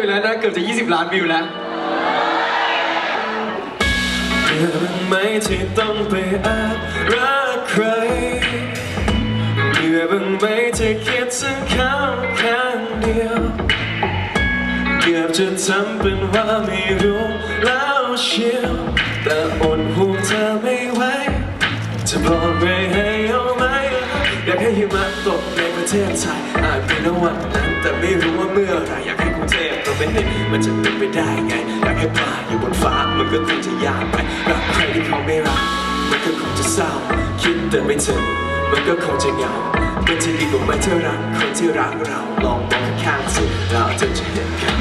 อยู่แล้วนะเกือบจะ 20 ล้านวิวแล้วเบื่องไหมที่ต้องไปแอบรักใครเบื่อบ้างไหมที่คิดถึงเขาข้างเดียว เกือบจะทำเป็นว่าไม่รู้แล้วเชียวแต่อดห่วงเธอไม่ไหวจะบอกเอาไหม มากให้หิมะตกในประเทศไทยอาจเป็นวันนั้นแต่ไม่รู้ว่าเมื่อไรอยากให้กรุงเทพตัวเป็นเด็กมันจะเป็นไปได้ไงอยากให้ปลาอยู่บนฟ้ามันก็คงจะยากไปรักใครที่เขาไม่รักมันก็คงจะเศร้า คิดแต่ไม่ถึงมันก็คงจะเหงามันจะดีกว่าไม่เธอรักคนที่รักเราลองมองข้างๆสิเราจะจะเห็นกัน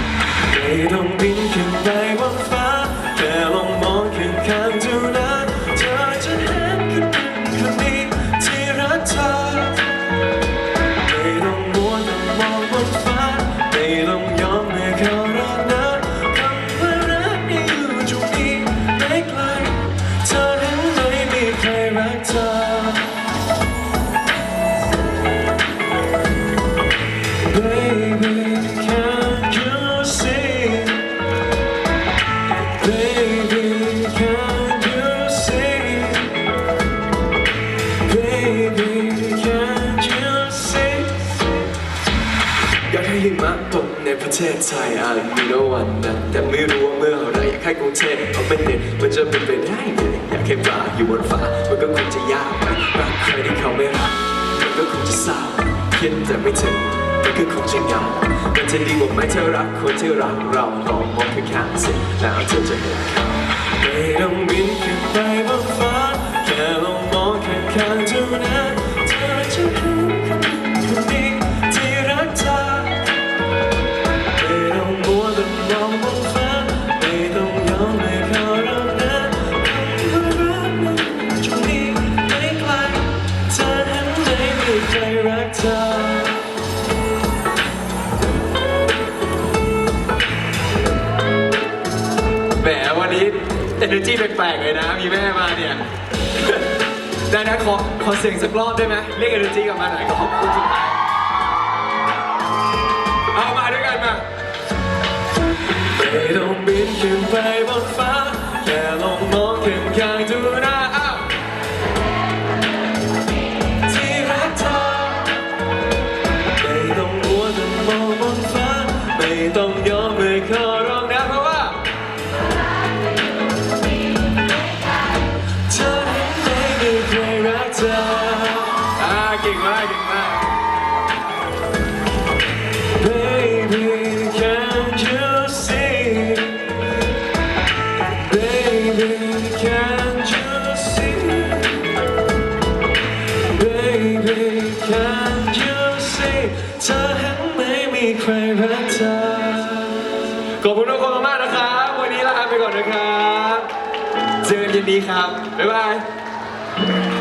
อยากให้หิมะตกในประเทศไทยอาจมีแล้ววันนั้นแต่ไม่รู้ว่าเมื่อไรอยากให้กรุงเทพเขาเป็นเด็กมันจะเป็นไปได้ไงอยากให้ปลาอยู่บนฟ้ามันก็คงจะยากไปรักใครที่เขาไม่รักมันก็คงจะเศร้าคิดแต่ไม่ถึงมันก็คงจะเหงามันจะดีกว่าไหมเธอรักคนที่รักเราลองมองข้างๆสิแล้วเธอจะเห็นเขาไม่ต้อง วันนี้ energy แปลกๆเลยนะ มีแม่มาเนี่ยได้นะขอขอเสียงสักรอบได้ไหมเรียกเอเนอร์จีกลับมาหน่อยก็ขอบคุณทุกท่านเอามาด้วยกันมาไม่ต้องบินขึ้นไปบนฟ้าแค่ลองมองข้างข้างๆดู อ่าเก่งมากเก่งมาก Baby, can't you see? Baby, can't you see? Baby, can't you see? เธอเห็นไหมมีใครรักเธอขอบคุณทุกคนมากๆนะครับ วันนี้ลาไปก่อนนะครับ เจอกันเย็นดีครับ บ๊ายบาย